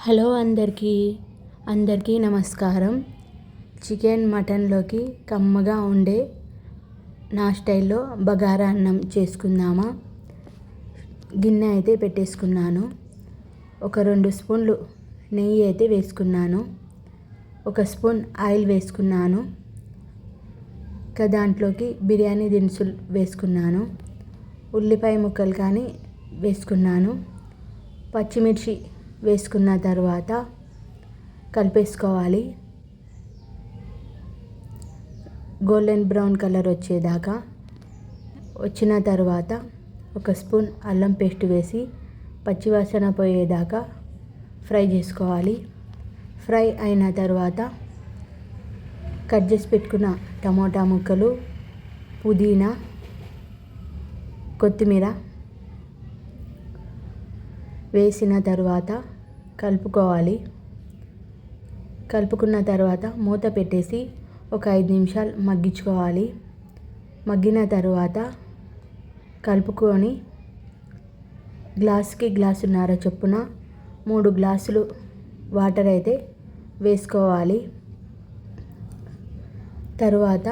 Hello అందరికీ అందరికీ నమస్కారం. చికెన్ మటన్లోకి కమ్మగా ఉండే నా స్టైల్లో బగారా అన్నం చేసుకుందామా? గిన్నె అయితే పెట్టేసుకున్నాను. ఒక రెండు స్పూన్లు నెయ్యి అయితే వేసుకున్నాను. ఒక స్పూన్ ఆయిల్ వేసుకున్నాను. ఇంకా దాంట్లోకి బిర్యానీ దినుసులు వేసుకున్నాను. ఉల్లిపాయ ముక్కలు కానీ వేసుకున్నాను. పచ్చిమిర్చి వేసుకున్న తర్వాత కలిపేసుకోవాలి. గోల్డెన్ బ్రౌన్ కలర్ వచ్చేదాకా వచ్చిన తర్వాత ఒక స్పూన్ అల్లం పేస్ట్ వేసి పచ్చివాసన పోయేదాకా ఫ్రై చేసుకోవాలి. ఫ్రై అయిన తర్వాత కట్ చేసి పెట్టుకున్న టమోటా ముక్కలు పుదీనా కొత్తిమీర వేసిన తర్వాత కలుపుకోవాలి. కలుపుకున్న తర్వాత మూత పెట్టేసి ఒక ఐదు నిమిషాలు మగ్గించుకోవాలి. మగ్గిన తర్వాత కలుపుకొని గ్లాస్కి గ్లాసున్నర చొప్పున మూడు గ్లాసులు వాటర్ అయితే వేసుకోవాలి. తరువాత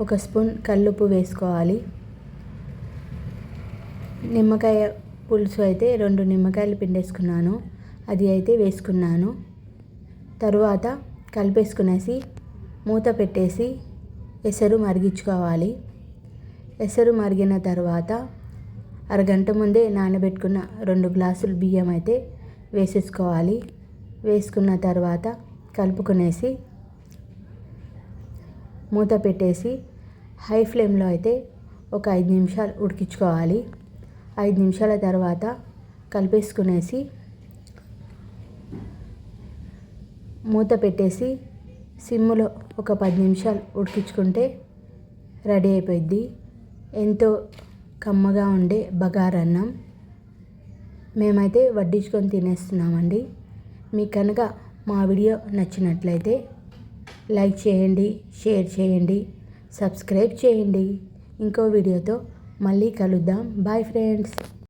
ఒక స్పూన్ కల్లుప్పు వేసుకోవాలి. నిమ్మకాయ పులుసు అయితే రెండు నిమ్మకాయలు పిండేసుకున్నాను. అది అయితే వేసుకున్నాను. తరువాత కలిపేసుకునేసి మూత పెట్టేసి ఎసరు మరిగించుకోవాలి. ఎసరు మరిగిన తర్వాత అరగంట ముందే నానబెట్టుకున్న రెండు గ్లాసులు బియ్యం అయితే వేసేసుకోవాలి. వేసుకున్న తర్వాత కలుపుకునేసి మూత పెట్టేసి హై ఫ్లేమ్లో అయితే ఒక ఐదు నిమిషాలు ఉడికించుకోవాలి. ఐదు నిమిషాల తర్వాత కలిపేసుకునేసి మూత పెట్టేసి సిమ్లో ఒక పది నిమిషాలు ఉడికించుకుంటే రెడీ అయిపోయింది ఎంతో కమ్మగా ఉండే బగారన్నం మేమైతే వడ్డించుకొని తినేస్తున్నామండి. మీకు కనుక మా వీడియో నచ్చినట్లయితే లైక్ చేయండి షేర్ చేయండి సబ్స్క్రైబ్ చేయండి. ఇంకో వీడియోతో మళ్ళీ కలుద్దాం. Bye friends.